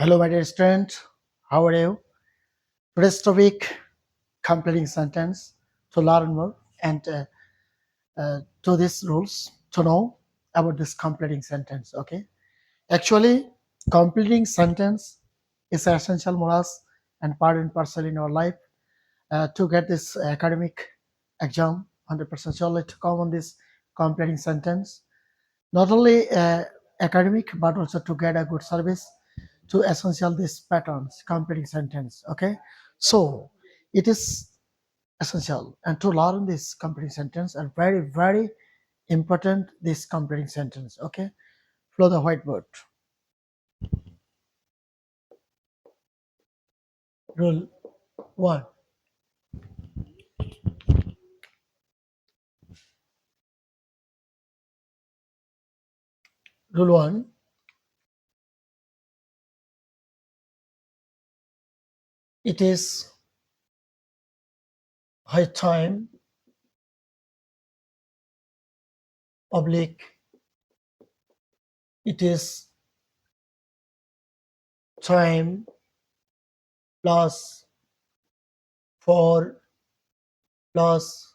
Hello, my dear student. How are you? Today's topic, completing sentence to learn more and uh, uh, to these rules to know about this completing sentence. Okay. Actually, completing sentence is essential for us and part and parcel in our life uh, to get this academic exam 100% surely to come on this completing sentence. Not only uh, academic but also to get a good service to essential these patterns completing sentence okay? So it is essential. And to learn this completing sentence and very very important this completing sentence okay? Flow the whiteboard. Rule one. Rule one it is high time public it is time plus for plus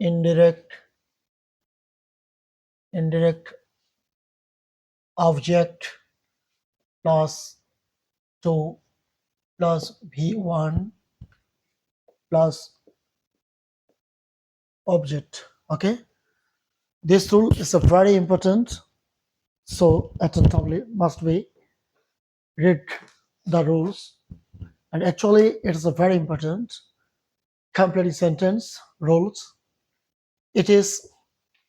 indirect indirect object plus 2 plus v1 plus object okay? This rule is a very important so attentively must be read the rules. And actually it is a very important completing sentence rules. It is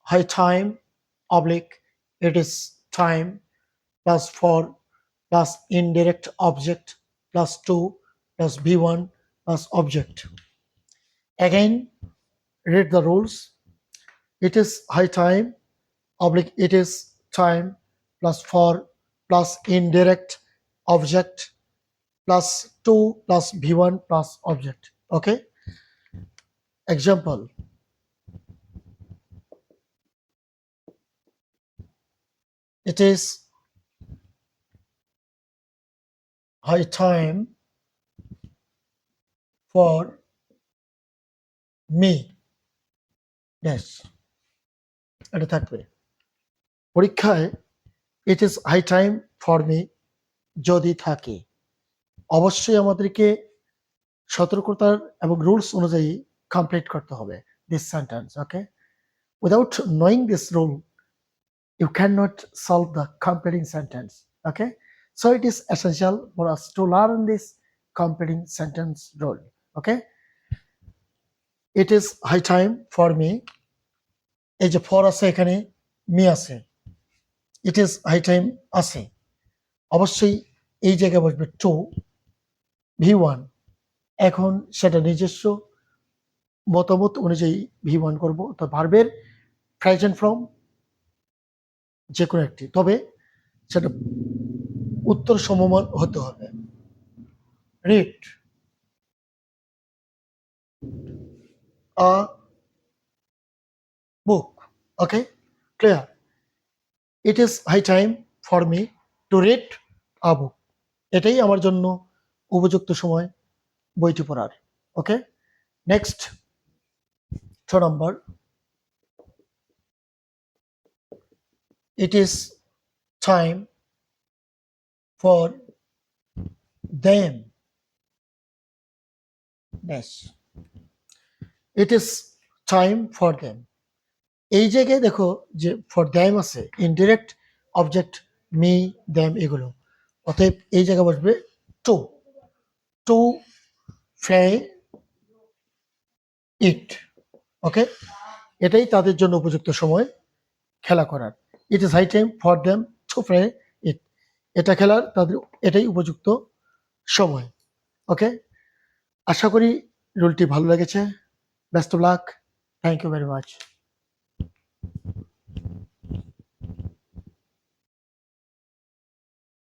high time oblique. It is time plus for plus indirect object plus 2 plus b1 plus object. Again read the rules. It is high time oblique it is time plus 4 plus indirect object plus 2 plus v1 plus object. Okay? Example. It is high time for me. Yes. এটা থাকবে। পরীক্ষায় it is high time for me যদি থাকে। অবশ্যই আমাদেরকে সতর্কতার এবং rules অনুযায়ী কমপ্লিট করতে হবে this sentence okay without knowing this rule you cannot solve the completing sentence, okay? So, it is essential for us to learn this completing sentence rule okay? It is high time for me. এই যে for আছে এখানে me আছে। ইট is high time আছে। অবশ্যই এই জায়গায় বসবে টু ভি ওয়ান এখন সেটা নিজস্ব মতামত অনুযায়ী ভি ওয়ান করব। তো ভার্বের প্রেজেন্ট ফ্রম যে কোনো একটি। তবে সেটা উত্তর সমমান হতে হবে। Read a book okay clear it is high time for me to read a book এটাই আমার জন্য উপযুক্ত সময় বইটি পড়ার। ওকে নেক্সট ছ নম্বর। It is time for them. Yes. It is time for them. এই জায়গায় দেখো যে ফর দ্যাম আছে ইনডিরেক্ট অবজেক্ট মি দ্যাম এগুলো। অতএব এই জায়গায় বসবে টু টু ফ্লে ইট ওকে এটাই তাদের জন্য উপযুক্ত সময় খেলা করার। It is high time for them to eat এটা খেলার তাদের এটাই উপযুক্ত সময় ওকে আশা করি রুলটি ভালো লেগেছে। Best luck thank you very much